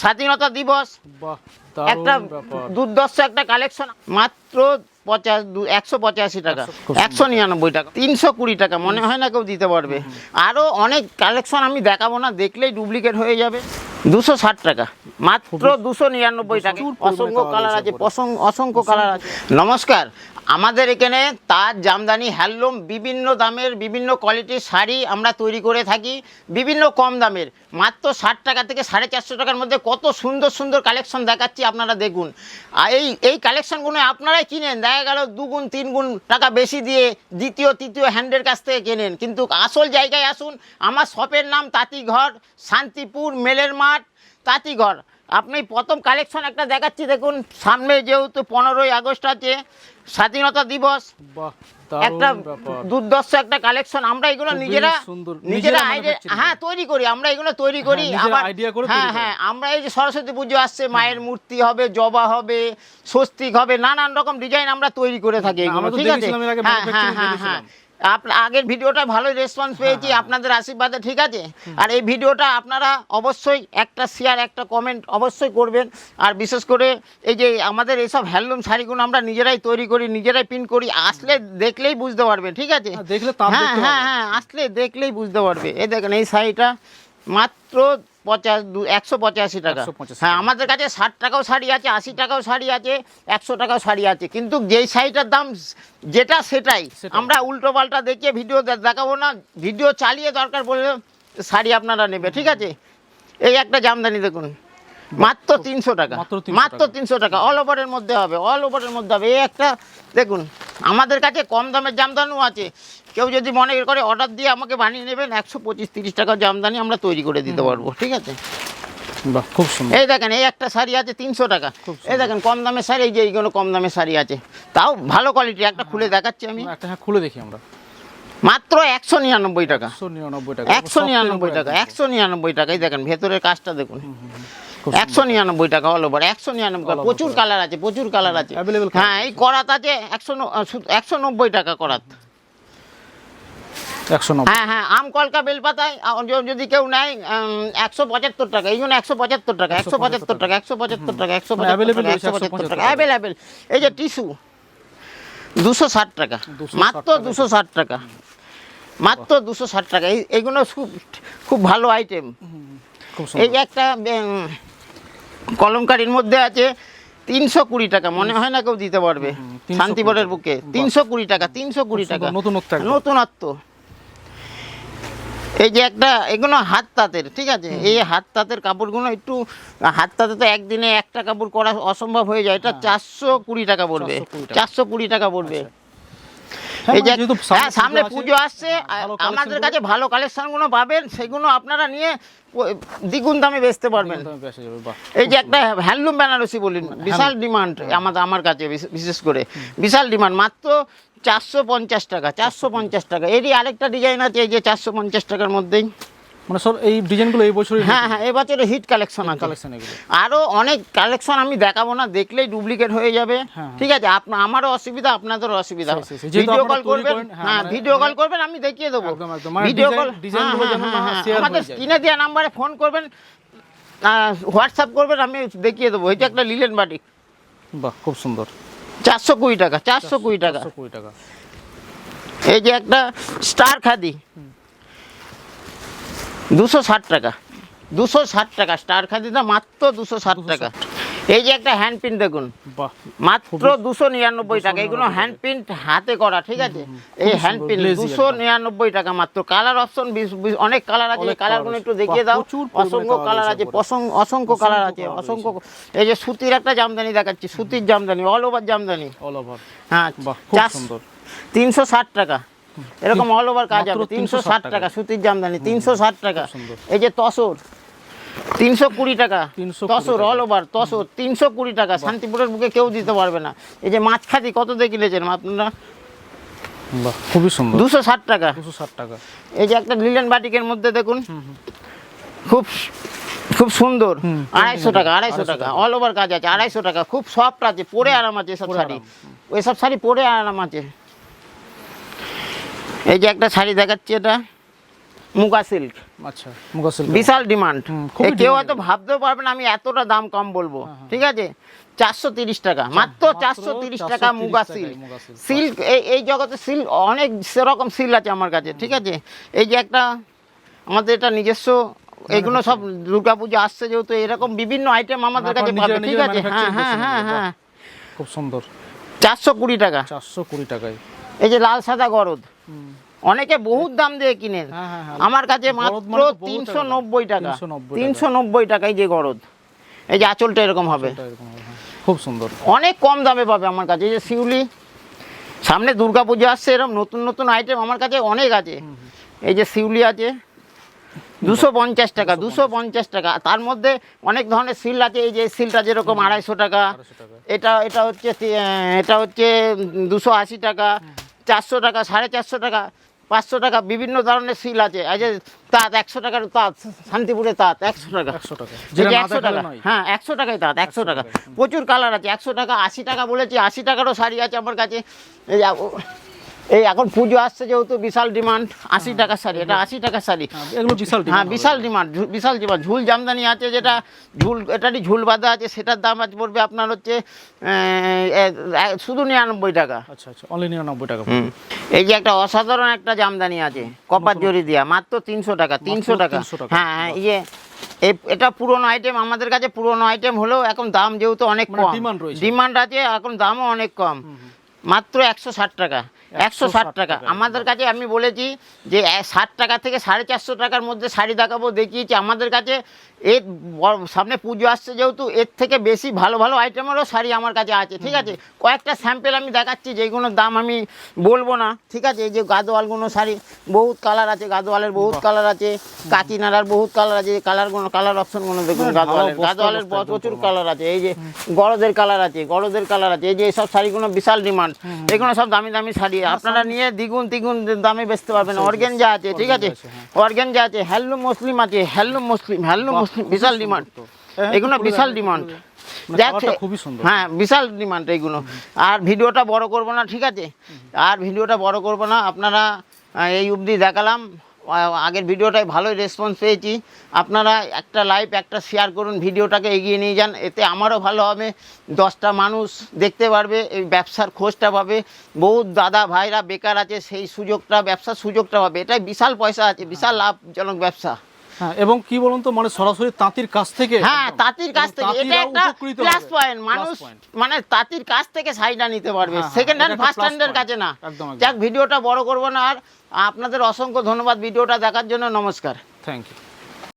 স্বাধীনতা দিবস। একটা দুর্দর্শ একটা কালেকশন মাত্র পঁচাশ দু- একশো পঁচাশি টাকা একশো নিরানব্বই টাকা তিনশো কুড়ি টাকা মনে হয় না কেউ দিতে পারবে। আরও অনেক কালেকশন আমি দেখাবো না দেখলেই ডুপ্লিকেট হয়ে যাবে। দুশো ষাট টাকা। মাত্র দুশো নিরানব্বই টাকা। অসংখ্য কালার আছে অসংখ্য কালার আছে। নমস্কার আমাদের এখানে তার জামদানি হ্যান্ডলুম বিভিন্ন দামের বিভিন্ন কোয়ালিটির শাড়ি আমরা তৈরি করে থাকি বিভিন্ন কম দামের। মাত্র ষাট টাকা থেকে সাড়ে চারশো টাকার মধ্যে কত সুন্দর সুন্দর কালেকশন দেখাচ্ছি আপনারা দেখুন। আর এই এই কালেকশনগুলো আপনারাই কিনেন। দেখা গেল দুগুণ তিন গুণ টাকা বেশি দিয়ে দ্বিতীয় তৃতীয় হ্যান্ডের কাছ থেকে কেনেন। কিন্তু আসল জায়গায় আসুন। আমার শপের নাম তাঁতিঘর শান্তিপুর মেলের মাঠ তাঁতিঘর আপনি প্রথম কালেকশন একটা দেখাচ্ছি দেখুন সামনে যেহেতু পনেরোই আগস্ট আছে স্বাধীনতা দিবস একটা দুর্দর্শ একটা কালেকশন আমরা এগুলো নিজেরা নিজেরা আইডিয়া হ্যাঁ তৈরি করি আমরা এগুলো তৈরি করি হ্যাঁ, আবার হ্যাঁ হ্যাঁ আমরা এই যে সরস্বতী পুজো আসছে মায়ের মূর্তি হবে জবা হবে স্বস্তিক হবে নানান রকম ডিজাইন আমরা তৈরি করে থাকি এগুলো ঠিক আছে? হ্যাঁ হ্যাঁ হ্যাঁ হ্যাঁ। আগের ভিডিওটা ভালোই রেসপন্স পেয়েছি আপনাদের আশীর্বাদে ঠিক আছে? আর এই ভিডিওটা আপনারা অবশ্যই একটা শেয়ার একটা কমেন্ট অবশ্যই করবেন। আর বিশেষ করে এই যে আমাদের এইসব হ্যান্ডলুম শাড়িগুলো আমরা নিজেরাই তৈরি করি নিজেরাই প্রিন্ট করি আসলে দেখলেই বুঝতে পারবেন ঠিক আছে? হ্যাঁ, দেখলে হ্যাঁ হ্যাঁ হ্যাঁ আসলে দেখলেই বুঝতে পারবে। এই দেখেন এই শাড়িটা মাত্র পঞ্চাশ দু- একশো পঁচাশি টাকা। 185 হ্যাঁ আমাদের কাছে ষাট টাকাও শাড়ি আছে আশি টাকাও শাড়ি আছে একশো টাকাও শাড়ি আছে। কিন্তু যেই শাড়িটার দাম যেটা সেটাই। আমরা উল্টো পাল্টা দেখিয়ে ভিডিও দেখাবো না। ভিডিও চালিয়ে দরকার পড়লে শাড়ি আপনারা নেবে ঠিক আছে? এই একটা জামদানি দেখুন। মাত্র তিনশো টাকা। মাত্র 300 মাত্র তিনশো টাকা। অল ওভারের মধ্যে হবে অল ওভারের মধ্যে হবে। এই একটা দেখুন আমাদের কাছে কম দামের জামদানিও আছে। কেউ যদি মনে করে অর্ডার দিয়ে আমাকে বানিয়ে নেবেন একশো পঁচিশ তিরিশ টাকার জামদানি আমরা তৈরি করে দিতে পারব ঠিক আছে? বাহ খুব সুন্দর। এই দেখেন এই একটা শাড়ি আছে তিনশো টাকা। এই দেখেন কম দামের শাড়ি এই যে এইগুলো কম দামের শাড়ি আছে। তাও ভালো কোয়ালিটি একটা খুলে দেখাচ্ছি আমি। একটা হ্যাঁ খুলে দেখি আমরা। মাত্র একশো নিরানব্বই টাকা। একশো নিরানব্বই টাকা। একশো নিরানব্বই টাকা টাকা। এই দেখেন ভেতরের কাজটা দেখুন। একশো নিরানব্বই টাকা অল ওভার একশো নিরানব্বই প্রচুর কালার আছে প্রচুর কালার আছে। হ্যাঁ এই করাত আছে একশো একশো নব্বই টাকা করাত। একশো নব্বই। হ্যাঁ হ্যাঁ আম কলকা বেলপাতায় যদি কেউ নেয় একশো পঁচাত্তর টাকা এই জন্য একশো পঁচাত্তর টাকা একশো পঁচাত্তর টাকা একশো পঁচাত্তর টাকা একশো পঁচাত্তর টাকা একশো পঁচাত্তর টাকা। অ্যাভেলেবেল এই যে টিস্যু দুশো ষাট টাকা 260 মাত্র দুশো ষাট টাকা মাত্র দুশো ষাট টাকা এই এগুলো খুব খুব ভালো আইটেম এই একটা কলমকারির মধ্যে আছে তিনশো কুড়ি টাকা মনে হয় না কেউ দিতে পারবে হুম, 320 শান্তিপুরের বুকে। তিনশো কুড়ি টাকা তিনশো কুড়ি টাকা। নতুনত্ব নতুনত্ব। এই যে একটা এগুলো হাত তাঁতের ঠিক আছে? এই হাত তাঁতের কাপড়গুলো একটু হাত তাঁতে তো একদিনে একটা কাপড় করা অসম্ভব হয়ে যায়। এটা চারশো কুড়ি টাকা পড়বে। চারশো কুড়ি টাকা। পড়বে। হ্যাঁ, এই যে মানে হ্যাঁ সামনে পুজো আসছে আমাদের কাছে ভালো কালেকশনগুলো পাবেন সেগুলো আপনারা নিয়ে দ্বিগুণ দামে বেচতে পারবেন। এই যে একটা হ্যান্ডলুম বেনারসি বলি বিশাল ডিমান্ড আমাদের আমার কাছে বিশেষ করে। বিশাল ডিমান্ড মাত্র চারশো পঞ্চাশ টাকা চারশো পঞ্চাশ টাকা। এরই আরেকটা ডিজাইন আছে এই যে চারশো পঞ্চাশ টাকার মধ্যেই। মানে সব এই ডিজাইনগুলো এই বছরই হ্যাঁ হ্যাঁ এবছরে হিট কালেকশন কালেকশন এগুলো। আরও অনেক কালেকশন আমি দেখাবো না দেখলেই ডুপ্লিকেট হয়ে যাবে। হ্যাঁ। ঠিক আছে আপনার আমারও অসুবিধা আপনাদেরও অসুবিধা। ভিডিও কল করবেন হ্যাঁ, হ্যাঁ মানে- ভিডিও কল করবেন আমি দেখিয়ে দেবো। মানে ভিডিও কল design গুলো যেন না share আমাদের স্ক্রিনে দেওয়া নাম্বারে ফোন করবেন হোয়াটসঅ্যাপ করবেন আমি দেখিয়ে দেবো। এটা একটা লিলেন বাটিক বাহ খুব সুন্দর। চারশো কুড়ি টাকা চারশো কুড়ি টাকা। কুড়ি টাকা। এই যে একটা স্টার খাদি দুশো ষাট টাকা। দুশো ষাট টাকা স্টার খাদি খাদিটা মাত্র দুশো ষাট টাকা। এই যে একটা হ্যান্ড প্রিন্ট দেখুন মাত্র দুশো নিরানব্বই টাকা। এগুলো হ্যান্ড প্রিন্ট হাতে করা ঠিক আছে? এই হ্যান্ড প্রিন্ট দুশো নিরানব্বই টাকা মাত্র। কালার অপশন অনেক কালার আছে কালারগুলো একটু দেখিয়ে দাও। অসংখ্য কালার আছে অসংখ্য কালার আছে অসংখ্য এই যে সুতির একটা জামদানি দেখাচ্ছি সুতির jamdani all over jamdani. All over হ্যাঁ তিনশো ষাট টাকা। এরকম অল ওভার কাজ হবে। তিনশো ষাট টাকা। সুতির জামদানি তিনশো ষাট টাকা। এই যে তসর তিনশো কুড়ি টাকা। 320 তসর অল ওভার তসর তিনশো কুড়ি টাকা। শান্তিপুরের বুকে কেউ দিতে পারবে না। এই যে মাছ খাতি কত দিয়ে কিনেছেন? আপনারা? খুবই সুন্দর। দুশো ষাট টাকা। দুশো ষাট টাকা। এই যে একটা লিলেন বাটিকের মধ্যে দেখুন। খুব খুব সুন্দর। আড়াইশো টাকা আড়াইশো টাকা। অল ওভার কাজ আছে আড়াইশো টাকা। খুব সফট আছে পরে আরাম আছে এসব শাড়ি। ওইসব শাড়ি পরে আরাম আছে। এই যে একটা শাড়ি দেখাচ্ছি এটা মুগা সিল্ক আচ্ছা মুগা সিল্ক বিশাল ডিমান্ড কেউ হয়তো ভাবতেও পারবে না আমি এতটা দাম কম বলব। ঠিক আছে? চারশো তিরিশ টাকা। মাত্র চারশো তিরিশ 430 টাকা মুগা সিল্ক সিল্ক এই এই জগতে সিল্ক অনেক সেরকম সিল্ক আছে আমার কাছে ঠিক আছে? এই যে একটা আমাদের এটা নিজস্ব এগুলো সব দুর্গাপূজা আসছে যেহেতু এরকম বিভিন্ন আইটেম আমাদের কাছে পাবে ঠিক আছে? হ্যাঁ হ্যাঁ হ্যাঁ হ্যাঁ। খুব সুন্দর। চারশো কুড়ি টাকা। চারশো কুড়ি টাকায়। এই যে লাল সাদা গরদ। অনেকে বহুত দাম দিয়ে কিনে হ্যাঁ, হ্যাঁ, হ্যাঁ। আমার কাছে মাত্র মানে তিনশো নব্বই টাকা। তিনশো নব্বই টাকায় যে গরদ। এই যে আঁচলটা এরকম হবে। খুব সুন্দর। অনেক কম দামে পাবে আমার কাছে। এই যে শিউলি সামনে দুর্গা পুজো আসছে এরকম নতুন নতুন আইটেম আমার কাছে অনেক আছে। এই যে শিউলি আছে দুশো পঞ্চাশ টাকা দুশো পঞ্চাশ। টাকা। তার মধ্যে অনেক ধরনের সিল আছে। এই যে সিলটা যেরকম আড়াইশো টাকা এটা এটা হচ্ছে এটা হচ্ছে দুশো আশি টাকা। চারশো টাকা সাড়ে চারশো টাকা পাঁচশো টাকা বিভিন্ন ধরনের সিল আছে। এই যে তাঁত একশো টাকার তাঁত শান্তিপুরে তাঁত একশো টাকা। একশো টাকা। এই যে একশো টাকা। হ্যাঁ একশো টাকায় তাঁত একশো টাকা। প্রচুর কালার আছে একশো টাকা আশি টাকা বলেছি আশি টাকারও শাড়ি আছে আমার কাছে। এই এই এখন পুজো আসছে যেহেতু বিশাল ডিমান্ড আশি টাকা শাড়ি এটা আশি টাকা শাড়ি। হ্যাঁ, এগুলো বিশাল হ্যাঁ বিশাল ডিমান্ড বিশাল ডিমান্ড। ঝুল জামদানি আছে যেটা ঝুল এটারই ঝুল বাঁধা আছে সেটার দাম আজ পড়বে আপনার হচ্ছে শুধু নিরানব্বই টাকা। আচ্ছা আচ্ছা অনলি নিরানব্বই টাকা এই যে একটা অসাধারণ একটা জামদানি আছে কপার জরি দিয়া মাত্র তিনশো টাকা তিনশো টাকা। 300 হ্যাঁ হ্যাঁ, এই যে এ- এটা পুরনো আইটেম আমাদের কাছে পুরনো আইটেম হলেও এখন দাম যেহেতু অনেক মানে কম। ডিমান্ড আছে এখন দামও অনেক কম। মাত্র একশো ষাট টাকা। একশো ষাট টাকা। আমাদের কাছে আমি বলেছি যে ষাট টাকা থেকে সাড়ে চারশো টাকার মধ্যে শাড়ি দেখাবো দেখিয়েছি। আমাদের কাছে এর সামনে পুজো আসছে যেহেতু এর থেকে বেশি ভালো ভালো আইটেমেরও শাড়ি আমার কাছে আছে ঠিক আছে? কয়েকটা স্যাম্পেল আমি দেখাচ্ছি যেগুলোর দাম আমি বলব না ঠিক আছে? এই যে গাদোয়ালগুলো শাড়ি বহুত কালার আছে গাদোয়ালের বহুত কালার আছে কাকিনাড়ার বহুত কালার আছে কালারগুলো কালার অপশনগুলো দেখুন মানে গাদোয়ালের। গাদোয়ালের প্রচুর কালার আছে এই যে গরদের কালার আছে গরদের কালার আছে এই যে এইসব শাড়িগুলো বিশাল ডিমান্ড এগুলো সব দামি দামি শাড়ি আপনারা নিয়ে দ্বিগুণ তিগুণ দামে বেচতে পারবেন। অর্গেনজা আছে ঠিক আছে? আছে, যা অর্গেনজা আছে হ্যান্ডলুম মুসলিম আছে হ্যান্ডলুম মুসলিম হ্যালুম মুসলিম বিশাল ডিমান্ড। হ্যাঁ, এগুলো বিশাল ডিমান্ড। মানে কালারটা খুবই সুন্দর। হ্যাঁ বিশাল ডিমান্ড এইগুলো আর ভিডিওটা বড় করব না ঠিক আছে? আর ভিডিওটা বড় করব না আপনারা এই অবধি দেখালাম। আগের ভিডিওটায় ভালোই রেসপন্স পেয়েছি। আপনারা একটা লাইভ একটা শেয়ার করুন ভিডিওটাকে এগিয়ে নিয়ে যান এতে আমারও ভালো হবে। দশটা মানুষ দেখতে পারবে এই ব্যবসার খোঁজটা পাবে। বহু দাদা ভাইরা বেকার আছে সেই সুযোগটা ব্যবসার সুযোগটা পাবে। এটাই বিশাল পয়সা আছে বিশাল লাভজনক ব্যবসা। হ্যাঁ এবং কি বলুন তো মানে সরাসরি তাঁতির কাছ থেকে হ্যাঁ তাঁতির কাছ থেকে এটা একটা প্লাস পয়েন্ট মানুষ মানে তাঁতির কাছ থেকে শাড়িটা নিতে পারবে। সেকেন্ড হ্যান্ড ফার্স্ট হ্যান্ড হ্যান্ডের কাছে না। যাক ভিডিওটা বড় করব না আর আপনাদের অসংখ্য ধন্যবাদ ভিডিওটা দেখার জন্য। নমস্কার। Thank you